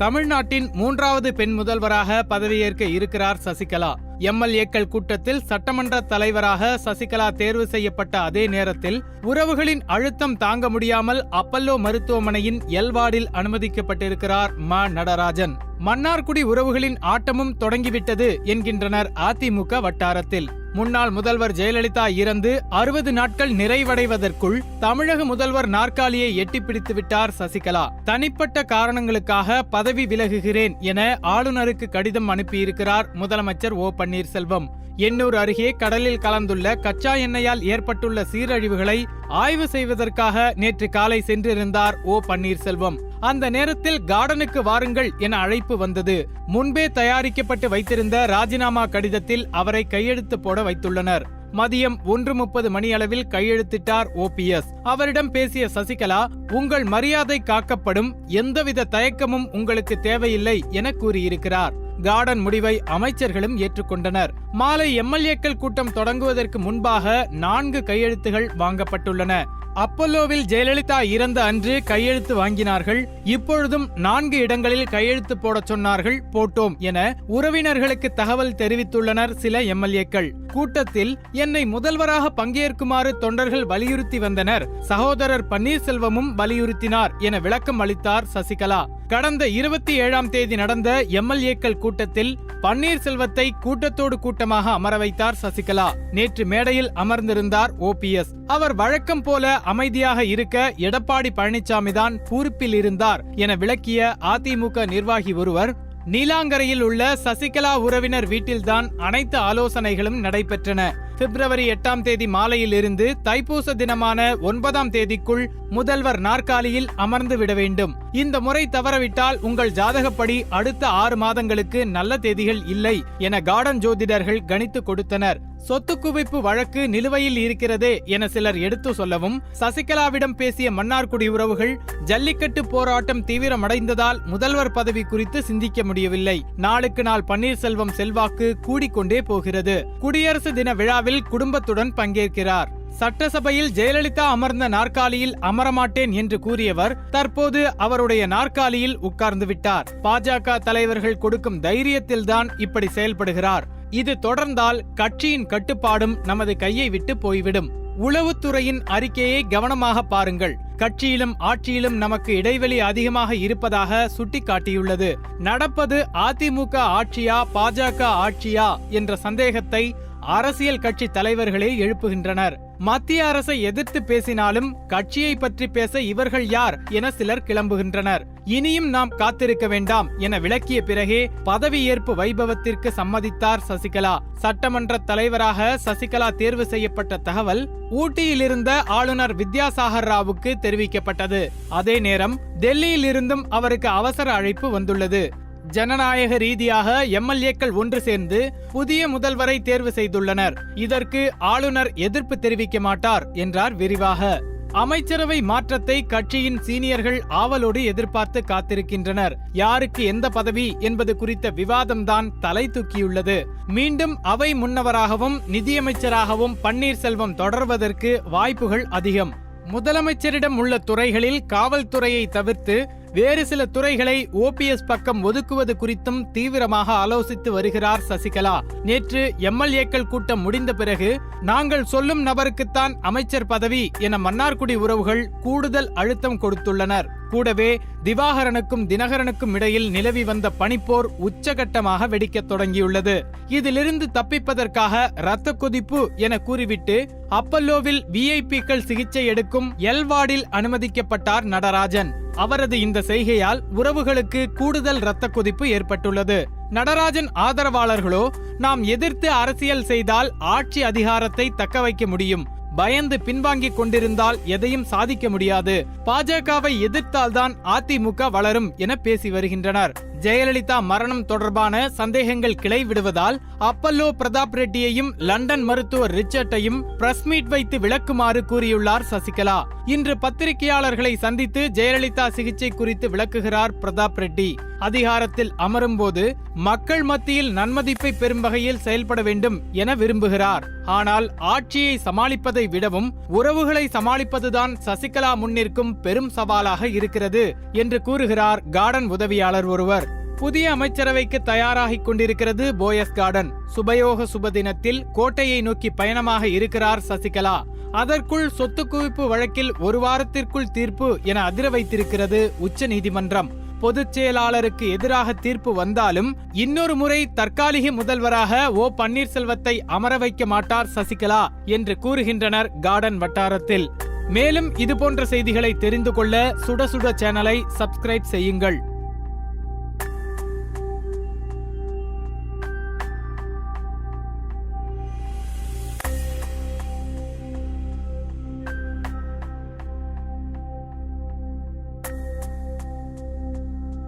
தமிழ்நாட்டின் மூன்றாவது பெண் முதல்வராக பதவியேற்க இருக்கிறார் சசிகலா. எம்எல்ஏக்கள் கூட்டத்தில் சட்டமன்ற தலைவராக சசிகலா தேர்வு செய்யப்பட்ட அதே நேரத்தில் உறவுகளின் அழுத்தம் தாங்க முடியாமல் அப்பல்லோ மருத்துவமனையின் எல்வார்டில் அனுமதிக்கப்பட்டிருக்கிறார் மா. நடராஜன். மன்னார்குடி உறவுகளின் ஆட்டமும் தொடங்கிவிட்டது என்கின்றனர் அதிமுக வட்டாரத்தில். முன்னாள் முதல்வர் ஜெயலலிதா இறந்து அறுபது நாட்கள் நிறைவடைவதற்குள் தமிழக முதல்வர் நாற்காலியை எட்டிப்பிடித்து விட்டார் சசிகலா. தனிப்பட்ட காரணங்களுக்காக பதவி விலகுகிறேன் என ஆளுநருக்கு கடிதம் அனுப்பியிருக்கிறார் முதலமைச்சர் ஓ பன்னீர்செல்வம். எண்ணூர் அருகே கடலில் கலந்துள்ள கச்சா எண்ணெயால் ஏற்பட்டுள்ள சீரழிவுகளை ஆய்வு செய்வதற்காக நேற்று காலை சென்றிருந்தார் ஓ பன்னீர்செல்வம். அந்த நேரத்தில் கார்டனுக்கு வாருங்கள் என அழைப்பு வந்தது. முன்பே தயாரிக்கப்பட்டு வைத்திருந்த ராஜினாமா கடிதத்தில் அவரை கையெழுத்து போட வைத்துள்ளனர். மதியம் ஒன்று முப்பது மணியளவில் கையெழுத்திட்டார் ஓபிஎஸ் அவரிடம் பேசிய சசிகலா உங்கள் மரியாதை காக்கப்படும் எந்தவித தயக்கமும் உங்களுக்கு தேவையில்லை என கூறியிருக்கிறார். கார்டன் முடிவை அமைச்சர்களும் ஏற்றுக்கொண்டனர். மாலை எம்எல்ஏக்கள் கூட்டம் தொடங்குவதற்கு முன்பாக நான்கு கையெழுத்துகள் வாங்கப்பட்டுள்ளன. அப்பல்லோவில் ஜெயலலிதா இறந்த அன்று கையெழுத்து வாங்கினார்கள். இப்பொழுதும் நான்கு இடங்களில் கையெழுத்து போடச் சொன்னார்கள். போட்டோம் என உறவினர்களுக்கு தகவல் தெரிவித்துள்ளனர் சில எம்எல்ஏக்கள். கூட்டத்தில் என்னை முதல்வராக பங்கேற்குமாறு தொண்டர்கள் வலியுறுத்தி வந்தனர். சகோதரர் பன்னீர்செல்வமும் வலியுறுத்தினார் என விளக்கம் அளித்தார் சசிகலா. கடந்த இருபத்தி ஏழாம் தேதி நடந்த எம்எல்ஏக்கள் கூட்டத்தில் பன்னீர்செல்வத்தை கூட்டத்தோடு கூட்டமாக அமர வைத்தார் சசிகலா. நேற்று மேடையில் அமர்ந்திருந்தார் ஓபிஎஸ் அவர் வழக்கம் போல அமைதியாக இருக்க எடப்பாடி பழனிசாமி தான் பூரிப்பில் இருந்தார் என விளக்கிய அதிமுக நிர்வாகி ஒருவர் நீலாங்கரையில் உள்ள சசிகலா உறவினர் வீட்டில்தான் அனைத்து ஆலோசனைகளும் நடைபெற்றன. பிப்ரவரி எட்டாம் தேதி மாலையில் இருந்து தைப்பூச தினமான ஒன்பதாம் தேதிக்குள் முதல்வர் நாற்காலியில் அமர்ந்து விட வேண்டும். இந்த முறை தவறவிட்டால் உங்கள் ஜாதகப்படி அடுத்த ஆறு மாதங்களுக்கு நல்ல தேதிகள் இல்லை என கார்டன் ஜோதிடர்கள் கணித்து கொடுத்தனர். சொத்து குவிப்பு வழக்கு நிலுவையில் இருக்கிறதே என சிலர் எடுத்து சொல்லவும் சசிகலாவிடம் பேசிய மன்னார்குடி உறவுகள் ஜல்லிக்கட்டு போராட்டம் தீவிரமடைந்ததால் முதல்வர் பதவி குறித்து சிந்திக்க முடியவில்லை. நாளுக்கு நாள் பன்னீர்செல்வம் செல்வாக்கு கூடிக்கொண்டே போகிறது. குடியரசு தின விழாவில் குடும்பத்துடன் பங்கேற்கிறார். சட்டசபையில் ஜெயலலிதா அமர்ந்த நாற்காலியில் அமரமாட்டேன் என்று கூறியவர் தற்போது அவருடைய நாற்காலியில் உட்கார்ந்து விட்டார். பாஜக தலைவர்கள் கொடுக்கும் தைரியத்தில்தான் இப்படி செயல்படுகிறார். இது தொடர்ந்தால் கட்சியின் கட்டுப்பாடும் நமது கையை விட்டு போய்விடும். உளவுத்துறையின் அறிக்கையை கவனமாக பாருங்கள். கட்சியிலும் ஆட்சியிலும் நமக்கு இடைவெளி அதிகமாக இருப்பதாக சுட்டிக்காட்டியுள்ளது. நடப்பது அதிமுக ஆட்சியா பாஜக ஆட்சியா என்ற சந்தேகத்தை அரசியல் கட்சி தலைவர்களே எழுப்புகின்றனர். மத்திய அரசை எதிர்த்து பேசினாலும் கட்சியை பற்றி பேச இவர்கள் யார் என சிலர் கிளம்புகின்றனர். இனியும் நாம் காத்திருக்க வேண்டாம் என விளக்கிய பிறகே பதவியேற்பு வைபவத்திற்கு சம்மதித்தார் சசிகலா. சட்டமன்ற தலைவராக சசிகலா தேர்வு செய்யப்பட்ட தகவல் ஊட்டியில் இருந்த ஆளுநர் வித்யாசாகர் ராவுக்கு தெரிவிக்கப்பட்டது. அதே நேரம் டெல்லியில் இருந்தும் அவருக்கு அவசர அழைப்பு வந்துள்ளது. ஜனநாயக ரீதியாக எம்எல்ஏக்கள் ஒன்று சேர்ந்து புதிய முதல்வரை தேர்வு செய்துள்ளனர். இதற்கு ஆளுநர் எதிர்ப்பு தெரிவிக்க மாட்டார் என்றார் விரிவாக. அமைச்சரவை மாற்றத்தை கட்சியின் சீனியர்கள் ஆவலோடு எதிர்பார்த்து காத்திருக்கின்றனர். யாருக்கு எந்த பதவி என்பது குறித்த விவாதம்தான் தலை தூக்கியுள்ளது. மீண்டும் அவை முன்னவராகவும் நிதியமைச்சராகவும் பன்னீர்செல்வம் தொடர்வதற்கு வாய்ப்புகள் அதிகம். முதலமைச்சரிடம் உள்ள துறைகளில் காவல்துறையை தவிர்த்து வேறு சில துறைகளை ஓபிஎஸ் பக்கம் ஒதுக்குவது குறித்தும் தீவிரமாக ஆலோசித்து வருகிறார் சசிகலா. நேற்று எம்எல்ஏக்கள் கூட்டம் முடிந்த பிறகு நாங்கள் சொல்லும் நபருக்குத்தான் அமைச்சர் பதவி என மன்னார்குடி உறவுகள் கூடுதல் அழுத்தம் கொடுத்துள்ளனர். கூடவே திவாகரனுக்கும் தினகரனுக்கும் இடையில் நிலவி வந்த பனிப்போர் உச்சகட்டமாக வெடிக்கத் தொடங்கியுள்ளது. இதிலிருந்து தப்பிப்பதற்காக இரத்த கொதிப்பு என கூறிவிட்டு அப்பல்லோவில் விஐபிக்கள் சிகிச்சை எடுக்கும் எல்வார்டில் அனுமதிக்கப்பட்டார் நடராஜன். அவரது இந்த செய்கையால் உறவுகளுக்கு கூடுதல் இரத்த கொதிப்பு ஏற்பட்டுள்ளது. நடராஜன் ஆதரவாளர்களோ நாம் எதிர்த்து அரசியல் செய்தால் ஆட்சி அதிகாரத்தை தக்க வைக்க முடியும். பயந்து பின்வாங்கிக் கொண்டிருந்தால் எதையும் சாதிக்க முடியாது. பாஜகவை எதிர்த்தால்தான் அதிமுக வளரும் என பேசி வருகின்றனர். ஜெயலலிதா மரணம் தொடர்பான சந்தேகங்கள் கிளை விடுவதால் அப்பல்லோ பிரதாப் ரெட்டியையும் லண்டன் மருத்துவர் ரிச்சர்ட்டையும் பிரஸ் மீட் வைத்து விளக்குமாறு கூறியுள்ளார் சசிகலா. இன்று பத்திரிகையாளர்களை சந்தித்து ஜெயலலிதா சிகிச்சை குறித்து விளக்குகிறார் பிரதாப் ரெட்டி. அதிகாரத்தில் அமரும்போது மக்கள் மத்தியில் நன்மதிப்பை பெறும் வகையில் செயல்பட வேண்டும் என விரும்புகிறார். ஆனால் ஆட்சியை சமாளிப்பதை விடவும் உறவுகளை சமாளிப்பதுதான் சசிகலா முன்னிற்கும் பெரும் சவாலாக இருக்கிறது என்று கூறுகிறார் கார்டன் உதவியாளர் ஒருவர். புதிய அமைச்சரவைக்கு தயாராகிக் கொண்டிருக்கிறது போயஸ் கார்டன். சுபயோக சுப தினத்தில் கோட்டையை நோக்கி பயணமாக இருக்கிறார் சசிகலா. அதற்குள் சொத்து குவிப்பு வழக்கில் ஒரு வாரத்திற்குள் தீர்ப்பு என அதிர வைத்திருக்கிறது உச்சநீதிமன்றம் பொதுச் செயலாளருக்கு எதிராக தீர்ப்பு வந்தாலும் இன்னொரு முறை தற்காலிக முதல்வராக ஓ பன்னீர்செல்வத்தை அமர வைக்க மாட்டார் சசிகலா என்று கூறுகின்றனர் கார்டன் வட்டாரத்தில். மேலும் இதுபோன்ற செய்திகளை தெரிந்து கொள்ள சுட சுட சேனலை சப்ஸ்கிரைப் செய்யுங்கள்.